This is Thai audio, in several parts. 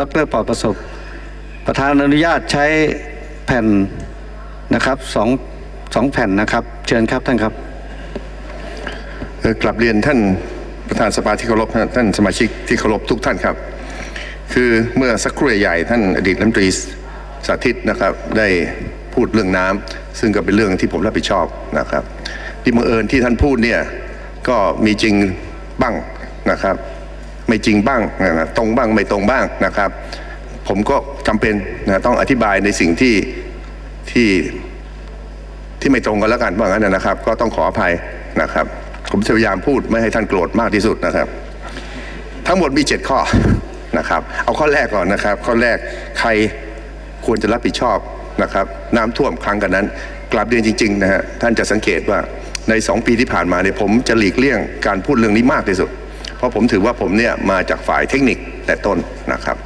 ดรปอดประสบ ประธานอนุญาตใช้แผ่นนะครับสองสองแผ่นนะครับ เชิญครับท่านครับกลับเรียนท่านประธานสภาที่เคารพท่านสมาชิกที่เคารพทุกท่านครับ คือเมื่อสักครู่ใหญ่ท่านอดีตรัฐมนตรีสาธิตนะครับได้พูดเรื่องน้ำซึ่งก็เป็นเรื่องที่ผมรับผิดชอบนะครับที่บังเอิญที่ท่านพูดเนี่ยก็มีจริงบ้างนะครับ ไม่จริงบ้างนะตรงบ้างไม่ตรงบ้างนะครับ ผมก็จำเป็นนะต้องอธิบายในสิ่งที่ที่ที่ไม่ตรงกันแล้วกันว่างั้นนะครับ ก็ต้องขออภัยนะครับ ผมพยายามพูดไม่ให้ท่านโกรธมากที่สุดนะครับ ทั้งหมดมี7ข้อนะครับ เอาข้อแรกก่อนนะครับ ข้อแรกใครควรจะรับผิดชอบนะครับ น้ำท่วมครั้งกันนั้นกลับเรียนจริงๆนะฮะท่านจะสังเกตว่าใน 2 ปีที่ผ่านมาเนี่ยผมจะหลีกเลี่ยงการพูดเรื่องนี้มากที่สุด เพราะผมถือว่าผมเนี่ยมาจากฝ่ายเทคนิคแต่ต้นนะครับ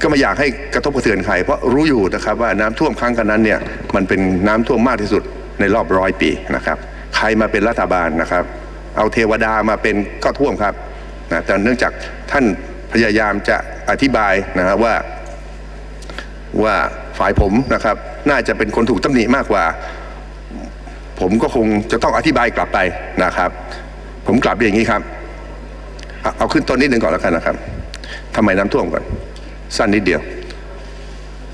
ก็ไม่อยากให้กระทบกระเทือนใครเพราะรู้อยู่นะครับว่าน้ำท่วมครั้งกันนั้นเนี่ยมันเป็นน้ำท่วมมากที่สุดในรอบร้อยปีนะครับ ใครมาเป็นรัฐบาลนะครับ เอาเทวดามาเป็นก็ท่วมครับนะแต่เนื่องจากท่านพยายามจะอธิบายนะฮะว่าว่าฝ่ายผมนะครับ น่าจะเป็นคนถูกตำหนิมากกว่า ผมก็คงจะต้องอธิบายกลับไปนะครับ ผมกลับอย่างนี้ครับ เอาขึ้นต้นนิดหนึ่งก่อนแล้วกันนะครับทำไมน้ำท่วมก่อน สั้นนิดเดียว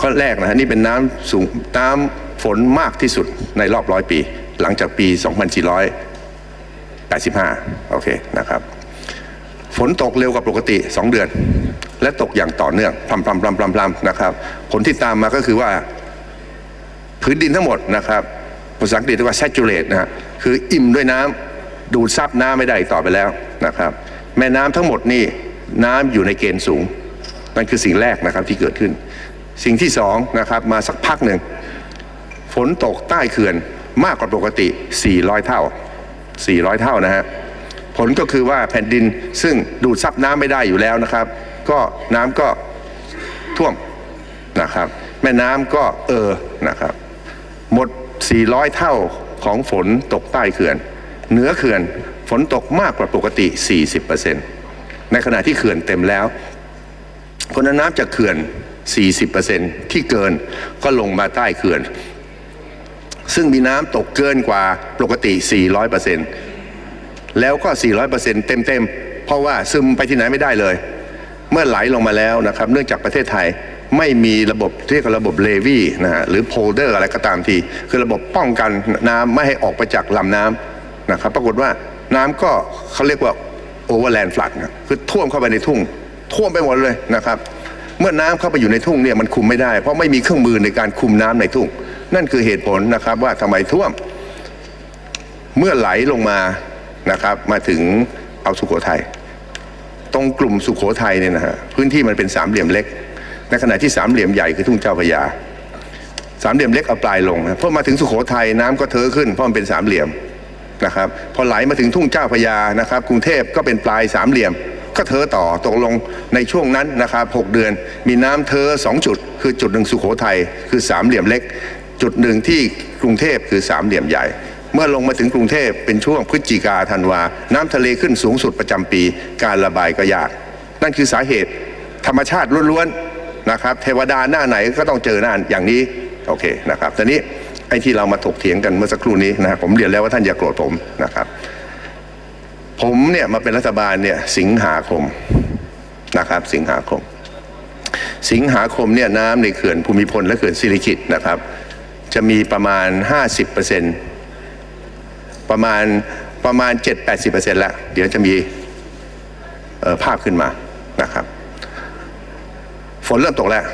ข้อแรกนะฮะนี่เป็นน้ำสูงน้ำฝนมากที่สุดในรอบร้อยปี หลังจากปี 2485 โอเคนะครับ ฝนตกเร็วกว่าปกติ 2 เดือน และตกอย่างต่อเนื่องพลำพลำพลำพลำพลำนะครับ ผลที่ตามมาก็คือว่าพื้นดินทั้งหมดนะครับภาษาอังกฤษเรียกว่า saturate นะฮะคืออิ่มด้วยน้ำดูดซับน้ำไม่ได้อีกต่อไปแล้วนะครับ แม่น้ำทั้งหมดนี่น้ำอยู่ในเกณฑ์สูง นั่นคือสิ่งแรกนะครับที่เกิดขึ้น สิ่งที่สองนะครับมาสักพักหนึ่งฝนตกใต้เขื่อนมากกว่าปกติ 400 เท่า 400 เท่านะฮะผลก็คือว่าแผ่นดินซึ่งดูดซับน้ำไม่ได้อยู่แล้วนะครับ ก็น้ำก็ท่วมนะครับ แม่น้ำก็เออนะครับ หมด 400 เท่าของฝนตกใต้เขื่อนเหนือเขื่อน ฝนตกมากกว่าปกติ 40%ในขณะที่เขื่อนเต็มแล้วเพราะฉะนั้นน้ำจากเขื่อน 40%ที่เกินก็ลงมาใต้เขื่อน ซึ่งมีน้ำตกเกินกว่าปกติ 400%แล้วก็ 400%เต็มๆ เพราะว่าซึมไปที่ไหนไม่ได้เลย เมื่อไหลลงมาแล้วนะครับ เนื่องจากประเทศไทยไม่มีระบบเรียกระบบเลวีนะฮะหรือโพลเดอร์อะไรก็ตามที คือระบบป้องกันน้ำไม่ให้ออกไปจากลำน้ำนะครับ ปรากฏว่า น้ำก็เขาเรียกว่าโอเวอร์แลนด์ฟลัดคือท่วมเข้าไปในทุ่ง ท่วมไปหมดเลยนะครับ เมื่อน้ำเข้าไปอยู่ในทุ่งเนี่ยมันคุมไม่ได้ เพราะไม่มีเครื่องมือในการคุมน้ำในทุ่ง นั่นคือเหตุผลนะครับว่าทำไมท่วม เมื่อไหลลงมานะครับ มาถึงเอาสุโขทัยตรงกลุ่มสุโขทัยเนี่ยนะฮะพื้นที่มันเป็นสามเหลี่ยมเล็ก ในขณะที่สามเหลี่ยมใหญ่คือทุ่งเจ้าพระยาสามเหลี่ยมเล็กเอาปลายลงนะพอมาถึงสุโขทัยน้ำก็เทอขึ้นเพราะมันเป็นสามเหลี่ยม นะครับพอไหลมาถึงทุ่งเจ้าพยานะครับ กรุงเทพก็เป็นปลายสามเหลี่ยม ก็เทอต่อตกลงในช่วงนั้นนะครับหกเดือน มีน้ำเทอสองจุด คือจุดหนึ่งสุโขทัยคือสามเหลี่ยมเล็ก จุดหนึ่งที่กรุงเทพคือสามเหลี่ยมใหญ่เมื่อลงมาถึงกรุงเทพเป็นช่วงพฤศจิกาธันวา น้ำทะเลขึ้นสูงสุดประจำปี การระบายก็ยาก นั่นคือสาเหตุธรรมชาติล้วนๆนะครับ เทวดาหน้าไหนก็ต้องเจอหน้าอย่างนี้ โอเคนะครับตอนนี้ ไอ้ที่เรามาถกเถียงกันเมื่อสักครู่นี้นะครับผมเรียนแล้วว่าท่านอย่าโกรธผมนะครับ ผมเนี่ยมาเป็นรัฐบาลเนี่ยสิงหาคมนะครับ สิงหาคม สิงหาคมเนี่ยน้ำในเขื่อนภูมิพลและเขื่อนสิริกิตนะครับ จะมีประมาณ 50%ประมาณประมาณ 7-80%แล้ว เดี๋ยวจะมีภาพขึ้นมานะครับ ฝนเริ่มตกแล้ว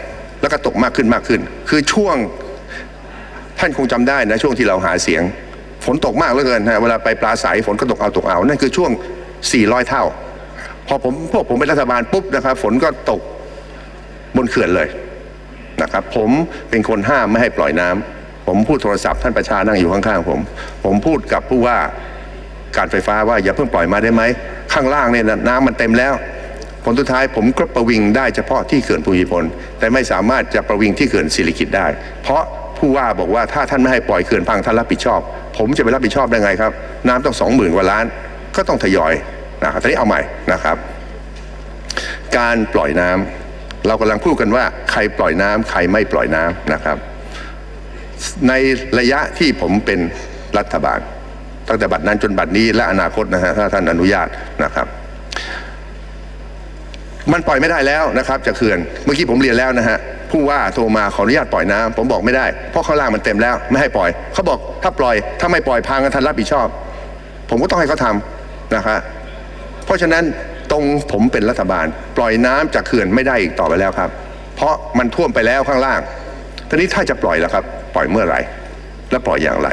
แล้วก็ตกมากขึ้นมากขึ้น คือช่วง ท่านคงจำได้นะช่วงที่เราหาเสียง ฝนตกมากเหลือเกินฮะเวลาไปปลาใสฝนก็ตกเอาตกเอานั่นคือช่วง 400 เท่า พอผมพวกผมเป็นรัฐบาลปุ๊บนะครับฝนก็ตกบนเขื่อนเลยนะครับผมเป็นคนห้ามไม่ให้ปล่อยน้ำผมพูดโทรศัพท์ท่านประชานั่งอยู่ข้างๆผม ผมพูดกับผู้ว่าการไฟฟ้าว่าอย่าเพิ่งปล่อยมาได้ไหมข้างล่างเนี่ยน้ำมันเต็มแล้ว ผลสุดท้ายผมก็ประวิงได้เฉพาะที่เขื่อนภูมิพลแต่ไม่สามารถจะประวิงที่เขื่อนสิริกิตได้ เพราะ ผู้ว่าบอกว่าถ้าท่านไม่ให้ปล่อยเขื่อนพังท่านรับผิดชอบ ผมจะไปรับผิดชอบได้ไงครับ น้ำต้องสองหมื่นกว่าล้าน ก็ต้องทยอยนะครับตอนนี้เอาใหม่นะครับ การปล่อยน้เรากำลังพูดกันว่าใครปล่อยน้ำใครไม่ปล่อยน้ำนะครับ ในระยะที่ผมเป็นรัฐบาล ตั้งแต่บัดนั้นจนบัดนี้และอนาคตนะฮะถ้าท่านอนุญาตนะครับมันปล่อยไม่ได้แล้วนะครับจากเขื่อน เมื่อกี้ผมเรียนแล้วนะฮะผู้ว่าโทรมาขออนุญาตปล่อยน้ำผมบอกไม่ได้ เพราะข้างล่างมันเต็มแล้วไม่ให้ปล่อย เขาบอกถ้าปล่อยถ้าไม่ปล่อยพังกันท่านรับผิดชอบ ผมก็ต้องให้เขาทำนะครับเพราะฉะนั้นตรงผมเป็นรัฐบาล ปล่อยน้ำจากเขื่อนไม่ได้อีกต่อไปแล้วครับ เพราะมันท่วมไปแล้วข้างล่างทีนี้ถ้าจะปล่อยแล้วครับ ปล่อยเมื่อไหร่ และปล่อยอย่างไร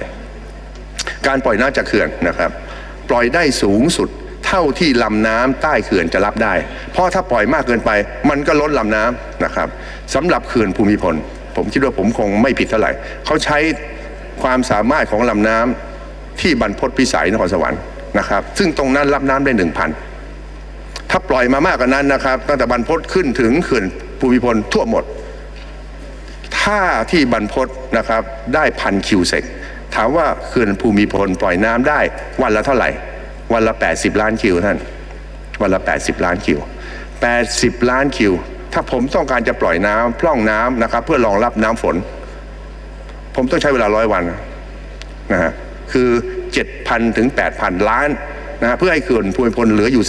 การปล่อยน้ำจากเขื่อนนะครับ ปล่อยได้สูงสุด เท่าที่ลำน้ำใต้เขื่อนจะรับได้ เพราะถ้าปล่อยมากเกินไป มันก็ล้นลำน้ำนะครับสำหรับเขื่อนภูมิพล ผมคิดว่าผมคงไม่ผิดเท่าไหร่เขาใช้ความสามารถของลำน้ำที่บรรพตพิสัยนครสวรรค์นะครับ ซึ่งตรงนั้นรับน้ำได้หนึ่งพันถ้าปล่อยมามากกว่านั้นนะครับตั้งแต่บรรพตขึ้นถึงเขื่อนภูมิพลทั่วหมด ถ้าที่บรรพตนะครับได้พันคิวเซกถามว่าเขื่อนภูมิพลปล่อยน้ำได้วันละเท่าไหร่ วันละ 80 ล้านคิวท่าน วันละ 80 ล้านคิว 80 ล้านคิว ถ้าผมต้องการจะปล่อยน้ำพร่องน้ำนะครับ เพื่อรองรับน้ำฝน ผมต้องใช้เวลาร้อยวันนะฮะคือ 7,000 ถึง 8,000 ล้านนะฮะเพื่อให้เขื่อนภูมิพลเหลืออยู่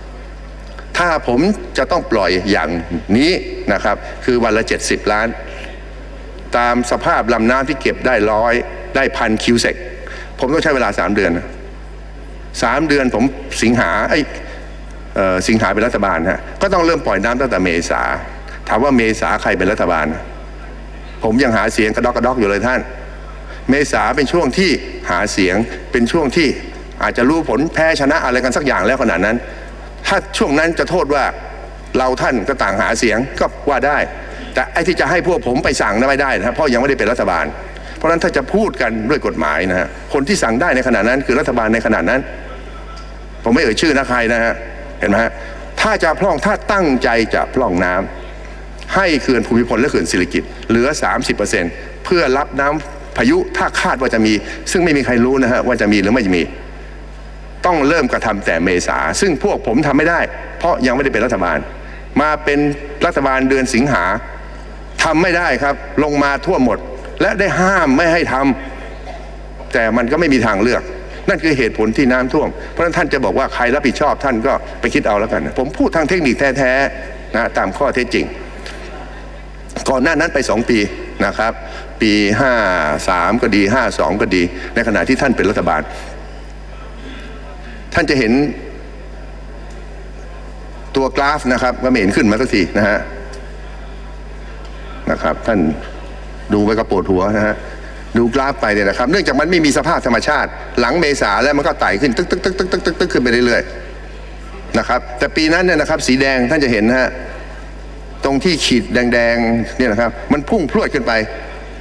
30%ถ้าผมจะต้องปล่อยอย่างนี้นะครับ คือวันละ 70 ล้าน ตามสภาพลำน้ำที่เก็บได้ร้อยได้พันคิวเซกผมต้องใช้เวลา 3 เดือนนะ สามเดือนผมสิงหาไอ้เอ่อสิงหาเป็นรัฐบาลฮะก็ต้องเริ่มปล่อยน้ำตั้งแต่เมษาถามว่าเมษาใครเป็นรัฐบาล ผมยังหาเสียงกระดอกกระดอกอยู่เลยท่าน เมษาเป็นช่วงที่หาเสียงเป็นช่วงที่อาจจะรู้ผลแพ้ชนะอะไรกันสักอย่างแล้วขนาดนั้น ถ้าช่วงนั้นจะโทษว่าเราท่านก็ต่างหาเสียงก็ว่าได้ แต่ไอ้ที่จะให้พวกผมไปสั่งนะไม่ได้นะเพราะยังไม่ได้เป็นรัฐบาล เพราะนั้นถ้าจะพูดกันด้วยกฎหมายนะฮะคนที่สั่งได้ในขณะนั้นคือรัฐบาลในขณะนั้น ผมไม่เอ่ยชื่อนะใครนะฮะเห็นไหมฮะถ้าจะพร่องถ้าตั้งใจจะพร่องน้ำให้เขื่อนภูมิพลและเขื่อนศิริกิตเหลือ 30%เพื่อรับน้ำพายุถ้าคาดว่าจะมี ซึ่งไม่มีใครรู้นะฮะว่าจะมีหรือไม่จะมี ต้องเริ่มกระทำแต่เมษา ซึ่งพวกผมทำไม่ได้ เพราะยังไม่ได้เป็นรัฐบาล มาเป็นรัฐบาลเดือนสิงหาทำไม่ได้ครับ ลงมาทั่วหมด และได้ห้ามไม่ให้ทำแต่มันก็ไม่มีทางเลือก นั่นคือเหตุผลที่น้ำท่วม เพราะฉะนั้นท่านจะบอกว่าใครรับผิดชอบท่านก็ไปคิดเอาแล้วกัน ผมพูดทางเทคนิคแท้ๆนะตามข้อเท็จจริง ก่อนหน้านั้นไปสองปีนะครับ ปีห้าสามก็ดีห้าสองก็ดี ในขณะที่ท่านเป็นรัฐบาล ท่านจะเห็นตัวกราฟนะครับก็ไม่เห็นขึ้นมาสักทีนะฮะนะครับ ท่านดูไปก็ปวดหัวนะฮะ ดูกราฟไปเนี่ยนะครับ เนื่องจากมันไม่มีสภาพธรรมชาติ หลังเมษาแล้วมันก็ไต่ขึ้นตึ๊กตึ๊กตึ๊กตึกตึกตึกตึกขึ้นไปเรื่อยๆนะครับแต่ปีนั้นเนี่ยนะครับ สีแดงท่านจะเห็นนะฮะตรงที่ขีดแดงๆเนี่ยนะครับ มันพุ่งพรวดขึ้นไป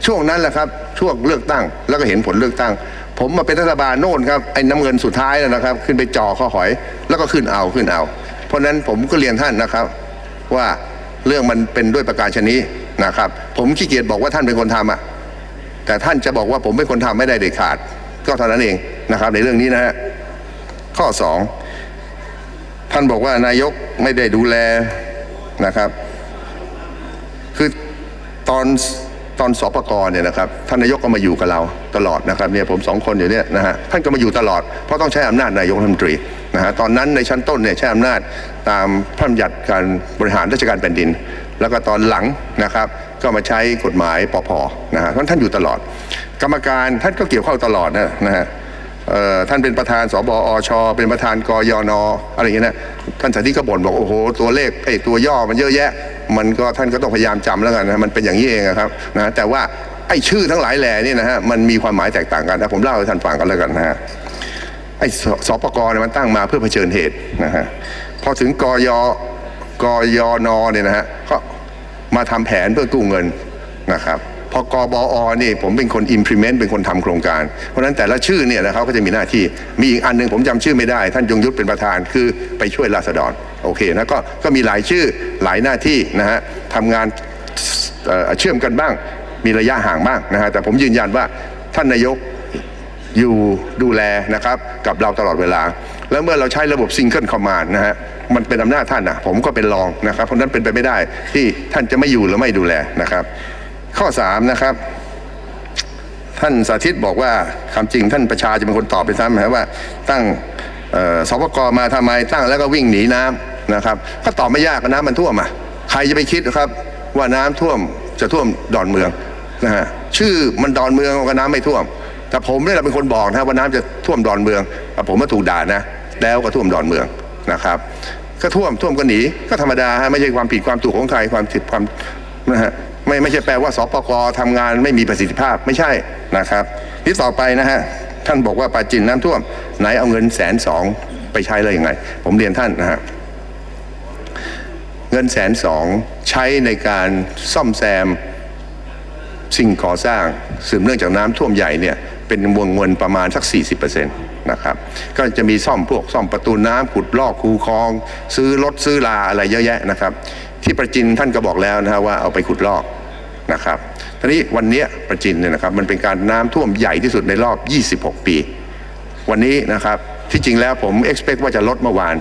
ช่วงนั้นแหละครับช่วงเลือกตั้ง แล้วก็เห็นผลเลือกตั้ง ผมมาเป็นรัฐบาลโน่นครับไอ้น้ำเงินสุดท้ายแล้วนะครับ ขึ้นไปจ่อข้อหอย แล้วก็ขึ้นเอาขึ้นเอา เพราะนั้นผมก็เรียนท่านนะครับ ว่าเรื่องมันเป็นด้วยประการชนี้นะครับ ผมขี้เกียจบอกว่าท่านเป็นคนทำอะ แต่ท่านจะบอกว่าผมเป็นคนทำไม่ได้เด็ดขาด ก็เท่านั้นเองนะครับ ในเรื่องนี้นะฮะข้อสองท่านบอกว่านายกไม่ได้ดูแลนะครับ คือตอนตอนสปกรเนี่ยนะครับท่านนายกก็มาอยู่กับเราตลอดนะครับเนี่ยผมสองคนอยู่เนี่ยนะฮะท่านก็มาอยู่ตลอดเพราะต้องใช้อำนาจนายกรัฐมนตรีนะฮะตอนนั้นในชั้นต้นเนี่ยใช้อำนาจตามพระบัญญัติการบริหารราชการแผ่นดิน แล้วก็ตอนหลังนะครับ ก็มาใช้กฎหมายปพนะฮะเพราะท่านอยู่ตลอด กรรมการท่านก็เกี่ยวข้องตลอดนะนะฮะท่านเป็นประธานสบอช เป็นประธานกยนอะไรอย่างเงี้ยนะท่านสันติก็บ่นบอกโอ้โหตัวเลขไอ้ตัวย่อมันเยอะแยะ มันก็ท่านก็ต้องพยายามจำแล้วกันนะมันเป็นอย่างนี้เองครับนะแต่ว่าไอ้ชื่อทั้งหลายแหล่นี่นะฮะมันมีความหมายแตกต่างกันนะผมเล่าให้ท่านฟังกันแล้วกันนะฮะไอ้สปกเนี่ยมันตั้งมาเพื่อเผชิญเหตุนะฮะพอถึงกยกยนเนี่ยนะฮะก็ มาทำแผนเพื่อกู้เงินนะครับพอกบอนี่ผมเป็นคน implement เป็นคนทำโครงการ เพราะฉะนั้นแต่ละชื่อเนี่ยนะครับก็จะมีหน้าที่ มีอีกอันหนึ่งผมจำชื่อไม่ได้ ท่านยงยุทธเป็นประธานคือไปช่วยราษฎรโอเคนะก็ก็มีหลายชื่อหลายหน้าที่นะฮะทำงานเเชื่อมกันบ้าง มีระยะห่างบ้างนะฮะแต่ผมยืนยันว่าท่านนายกอยู่ดูแลนะครับกับเราตลอดเวลา แล้วเมื่อเราใช้ระบบซิงเกิลคอมมานด์นะฮะ มันเป็นอำนาจท่านนะผมก็เป็นรองนะครับ เพราะนั้นเป็นไปไม่ได้ที่ท่านจะไม่อยู่หรือไม่ดูแลนะครับ ข้อสามนะครับท่านสาธิตบอกว่าคำจริงท่านประชาจะเป็นคนตอบไปซ้ำนะว่า ตั้งสปกมาทำไมตั้งแล้วก็วิ่งหนีน้ำนะครับ ก็ตอบไม่ยากน้ำมันท่วมอะใครจะไปคิดครับ ว่าน้ำท่วมจะท่วมดอนเมืองนะฮะชื่อมันดอนเมืองก็น้ำไม่ท่วม แต่ผมนี่แหละเป็นคนบอกนะว่าน้ำจะท่วมดอนเมืองแต่ผมมาถูกด่านะ แล้วก็ท่วมดอนเมืองนะครับ ก็ท่วมท่วมก็หนีก็ธรรมดาฮะไม่ใช่ความผิดความถูกของใครความผิดความนะฮะไม่ไม่ใช่แปลว่าสปกทำงานไม่มีประสิทธิภาพไม่ใช่นะครับที่ต่อไปนะฮะท่านบอกว่าปาจินน้ำท่วม ไหนเอาเงินแสนสองไปใช้เลยยังไง ผมเรียนท่านนะฮะเงินแสนสองใช้ในการซ่อมแซมสิ่งก่อสร้างสืบเนื่องจากน้ำท่วมใหญ่เนี่ยเป็นวงเงินประมาณสัก 40%นต์ นะครับ ก็จะมีซ่อมพวกซ่อมประตูน้ำขุดลอกคูคลอง ซื้อรถซื้อลาอะไรเยอะแยะนะครับ ที่ประจินท่านก็บอกแล้วนะฮะว่าเอาไปขุดลอกนะครับทีนี้วันนี้ประจินเนี่ยนะครับมันเป็นการน้ำท่วมใหญ่ที่สุดในรอบ 26 ปี วันนี้นะครับที่จริงแล้วผม expect ว่าจะลดเมื่อวาน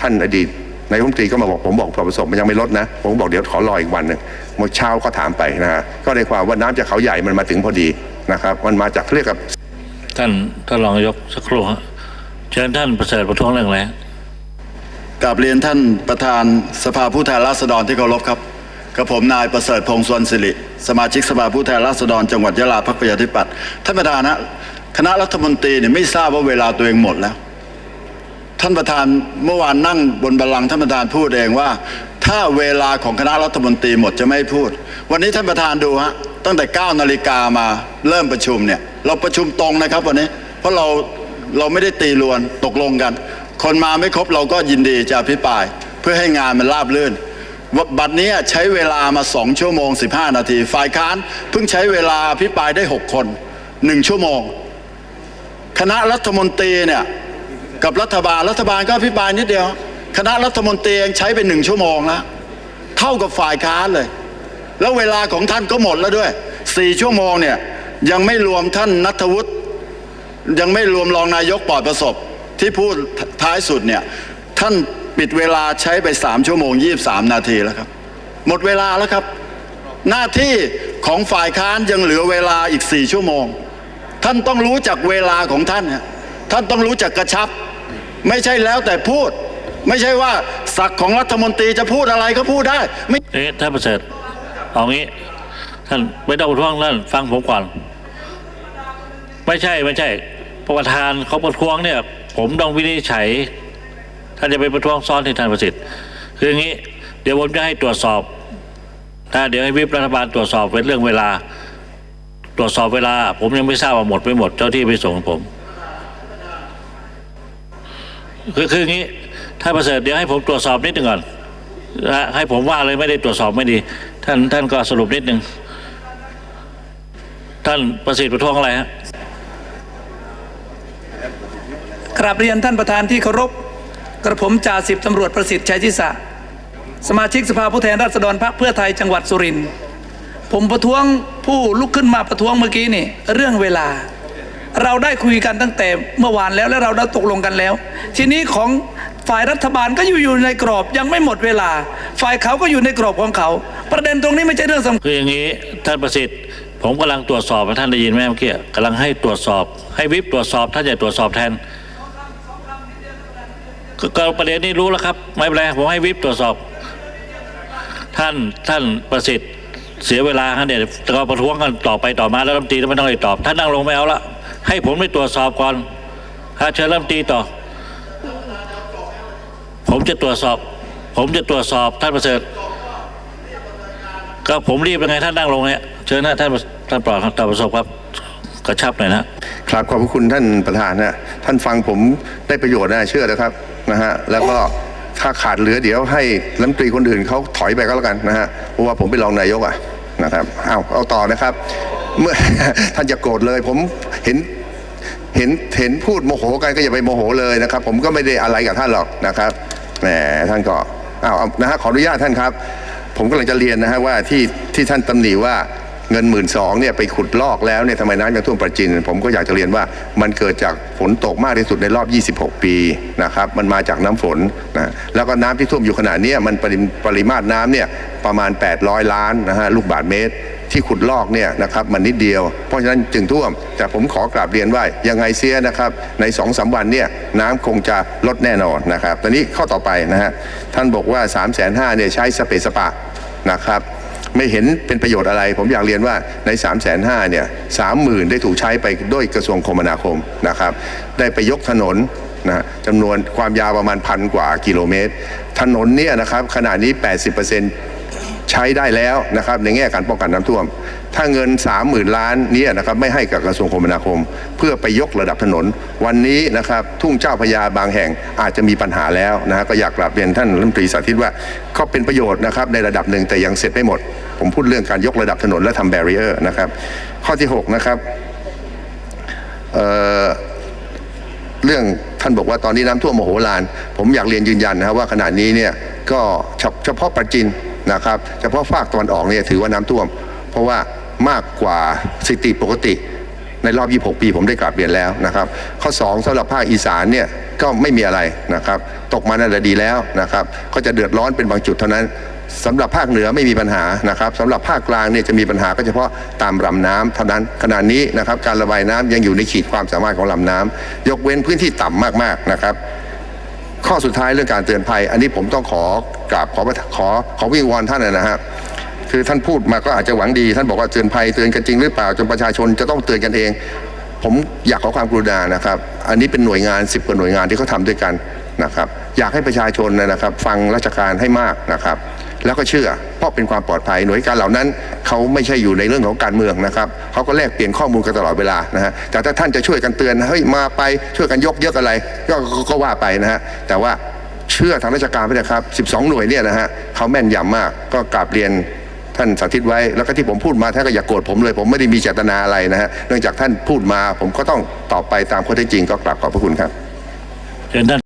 ท่านอดีตนายรัฐมนตรีก็มาบอกผมบอกผลประสบมันยังไม่ลดนะ ผมบอกเดี๋ยวขอรออีกวันหนึ่งเมื่อเช้าก็ถามไปนะฮะก็ได้ความว่าน้ำจากเขาใหญ่มันมาถึงพอดีนะครับ มันมาจากเรียกกับ ท่านท่านรองยกสักครู่ฮะเชิญท่านประเสริฐประท้วงเรื่องอะไรกราบเรียนท่านประธานสภาผู้แทนราษฎรที่เคารพครับกับผมนายประเสริฐพงษ์สวนสิริสมาชิกสภาผู้แทนราษฎรจังหวัดยะลาพรรคประชาธิปัตย์ท่านประธานนะคณะรัฐมนตรีเนี่ยไม่ทราบว่าเวลาตัวเองหมดแล้ว ท่านประธานเมื่อวานนั่งบนบัลลังก์ท่านประธานพูดเองว่า ถ้าเวลาของคณะรัฐมนตรีหมดจะไม่พูด วันนี้ท่านประธานดูฮะ ตั้งแต่9นาฬิกามาเริ่มประชุมเนี่ยเราประชุมตรงนะครับวันนี้ เพราะเราเราไม่ได้ตีรวนตกลงกัน คนมาไม่ครบเราก็ยินดีจะอภิปราย เพื่อให้งานมันราบรื่นวบัดนี้ใช้เวลามาสองชั่วโมง 15 นาที ฝ่ายค้านเพิ่งใช้เวลาอภิปรายได้ 6 คนหนึ่งชั่วโมง คณะรัฐมนตรีเนี่ยกับรัฐบาลรัฐบาลก็อภิปรายนิดเดียว คณะรัฐมนตรียังใช้ไปหนึ่งชั่วโมงแล้วเท่ากับฝ่ายค้านเลย แล้วเวลาของท่านก็หมดแล้วด้วยสี่ชั่วโมงเนี่ยยังไม่รวมท่านนัทวุฒิยังไม่รวมรองนายกปลอดประสบที่พูดท้ายสุดเนี่ยท่านปิดเวลาใช้ไปสามชั่วโมงยี่สามนาทีแล้วครับ หมดเวลาแล้วครับ หน้าที่ของฝ่ายค้านยังเหลือเวลาอีกสี่ชั่วโมง ท่านต้องรู้จักเวลาของท่านท่านต้องรู้จักกระชับ ไม่ใช่แล้วแต่พูด ไม่ใช่ว่าศักของรัฐมนตรีจะพูดอะไรก็พูดได้ ไม่เอ๊ะท่านประเสริฐ เอางี้ ท่านไม่ต้องประท้วงท่านฟังผมก่อน ไม่ใช่ไม่ใช่ประธานเขาประท้วงเนี่ย ผมต้องวินิจฉัยท่านจะไปประท้วงซ้อนที่ท่านประสิทธิ์ คืออย่างนี้ เดี๋ยวผมจะให้ตรวจสอบถ้าเดี๋ยวให้วิปรัฐบาลตรวจสอบเป็นเรื่องเวลา ตรวจสอบเวลา ผมยังไม่ทราบว่าหมดไม่หมดเจ้าที่ไปส่งผมคือคืออย่างนี้ ถ้าประเสริฐเดี๋ยวให้ผมตรวจสอบนิดหนึ่งก่อนนะฮะให้ผมว่าเลยไม่ได้ตรวจสอบไม่ดี ท่านท่านก็สรุปนิดหนึ่งท่านประสิทธิ์ประท้วงอะไรฮะกราบเรียนท่านประธานที่เคารพกระผมจ่าสิบตำรวจประสิทธิ์ชัยทิสะสมาชิกสภาผู้แทนราษฎรพรรคเพื่อไทยจังหวัดสุรินทร์ผมประท้วงผู้ลุกขึ้นมาประท้วงเมื่อกี้นี่เรื่องเวลา เราได้คุยกันตั้งแต่เมื่อวานแล้วและเราได้ตกลงกันแล้ว ทีนี้ของ ฝ่ายรัฐบาลก็อยู่อยู่ในกรอบยังไม่หมดเวลา ฝ่ายเขาก็อยู่ในกรอบของเขา ประเด็นตรงนี้ไม่ใช่เรื่องสำคัญคืออย่างนี้ท่านประสิทธิ์ผมกำลังตรวจสอบท่านได้ยินไหมเมื่อกี้กำลังให้ตรวจสอบ ให้วิปตรวจสอบท่านจะตรวจสอบแทนก็ประเด็นนี้รู้แล้วครับ ไม่เป็นไรผมให้วิปตรวจสอบ ท่านท่านประสิทธิ์เสียเวลาฮะเนี่ยก็ประท้วงกันต่อไปต่อมาแล้วรัฐมนตรีไม่ต้องให้ตอบ ท่านนั่งลงไม่เอาละให้ผมไปตรวจสอบก่อนฮะเชิญรัฐมนตรีต่อ ผมจะตรวจสอบ ผมจะตรวจสอบท่านประเสริฐก็ผมรีบยังไงท่านนั่งลงเนี่ยเชิญนะท่านท่านปลอดตาประสบครับกระชับหน่อยนะครับขอบพระคุณท่านประธานนะท่านฟังผมได้ประโยชน์นะเชื่อนะครับนะฮะแล้วก็ถ้าขาดเหลือเดี๋ยวให้รัฐมนตรีคนอื่นเขาถอยไปก็แล้วกันนะฮะเพราะว่าผมเป็นรองนายกอะนะครับเอาเอาต่อนะครับ เมื่อท่านจะโกรธเลยผมเห็นเห็นเห็นพูดโมโหกันก็อย่าไปโมโหเลยนะครับ ผมก็ไม่ได้อะไรกับท่านหรอกนะครับ แหมท่านก็อ้าวนะฮะขออนุญาตท่านครับ ผมกำลังจะเรียนนะฮะว่าที่ที่ท่านตำหนิว่าเงินหมื่นสองเนี่ยไปขุดลอกแล้วเนี่ยทำไมน้ำยังท่วมประจิน ผมก็อยากจะเรียนว่ามันเกิดจากฝนตกมากที่สุดในรอบ 26 ปีนะครับมันมาจากน้ำฝนนะแล้วก็น้ำที่ท่วมอยู่ขนาดนี้มันปริปริมาตรน้ำเนี่ยประมาณ 800 ล้านนะฮะลูกบาศก์เมตร ที่ขุดลอกเนี่ยนะครับมันนิดเดียว เพราะฉะนั้นจึงท่วม แต่ผมขอกราบเรียนว่ายังไงเสียนะครับในสองสามวันเนี่ยน้ำคงจะลดแน่นอนนะครับตอนนี้ข้อต่อไปนะฮะท่านบอกว่า3ามแสนห้าเนี่ยใช้สเปซสปะนะครับไม่เห็นเป็นประโยชน์อะไร ผมอยากเรียนว่าใน3ามแสนห้าเนี่ยสามหมื่นได้ถูกใช้ไปด้วยกระทรวงคมนาคมนะครับได้ไปยกถนนนะจำนวนความยาวประมาณพันกว่ากิโลเมตร ถนนเนี่ยนะครับขณะนี้ 80% ใช้ได้แล้วนะครับในแง่การป้องกันน้ำท่วม ถ้าเงิน 30,000 ล้านนี้นะครับไม่ให้กับกระทรวงคมนาคม เพื่อไปยกระดับถนน วันนี้นะครับทุ่งเจ้าพระยาบางแห่งอาจจะมีปัญหาแล้วนะฮะก็อยากกราบเรียนท่านรัฐมนตรีสาธิตว่าก็เป็นประโยชน์นะครับในระดับหนึ่งแต่ยังเสร็จไม่หมด ผมพูดเรื่องการยกระดับถนนและทำแบร r เออร์นะครับข้อที่ 6 นะครับเเรื่องท่านบอกว่าตอนนี้น้ำท่วมโมโหฬารผมอยากเรียนยืนยันนะครับว่าขณะนี้เนี่ยก็เฉเฉพาะประจิน นะครับเฉพาะภาคตะวันออกเนี่ยถือว่าน้ำท่วม เพราะว่ามากกว่าสถิติปกติในรอบ 26 ปีผมได้กราบเรียนแล้วนะครับ ข้อ 2สำหรับภาคอีสานเนี่ยก็ไม่มีอะไรนะครับ ตกมานั่นแหละดีแล้วนะครับ ก็จะเดือดร้อนเป็นบางจุดเท่านั้นสำหรับภาคเหนือไม่มีปัญหานะครับสำหรับภาคกลางเนี่ยจะมีปัญหาก็เฉพาะตามลำน้ำเท่านั้นขณะนี้นะครับการระบายน้ำยังอยู่ในขีดความสามารถของลำน้ำยกเว้นพื้นที่ต่ำมากๆนะครับ ข้อสุดท้ายเรื่องการเตือนภัย อันนี้ผมต้องขอกราบขอขอขอวิงวอนท่านนะฮะคือท่านพูดมาก็อาจจะหวังดี ท่านบอกว่าเตือนภัยเตือนกันจริงหรือเปล่าจนประชาชนจะต้องเตือนกันเอง ผมอยากขอความกรุณานะครับ อันนี้เป็นหน่วยงานสิบกว่าหน่วยงานที่เขาทำด้วยกันนะครับ อยากให้ประชาชนนะครับ ฟังราชการให้มากนะครับ แล้วก็เชื่อ เพราะเป็นความปลอดภัยหน่วยการเหล่านั้นเขาไม่ใช่อยู่ในเรื่องของการเมืองนะครับเขาก็แลกเปลี่ยนข้อมูลกันตลอดเวลานะฮะแต่ถ้าท่านจะช่วยกันเตือนเฮ้ยมาไปช่วยกันยกเยกอะไรก็ก็ก็ว่าไปนะฮะแต่ว่าเชื่อทางราชการไปนะครับ 12 หน่วยเนี่ยนะฮะเขาแม่นยำมากก็กราบเรียนท่านสาธิตไว้ แล้วก็ที่ผมพูดมาท่านก็อย่ากโกรธผมเลย ผมไม่ได้มีเจตนาอะไรนะฮะเนื่องจากท่านพูดมาผมก็ต้องตอบไปตามข้อเท็จจริงก็กราบขอบพระคุณครับเชิญท่าน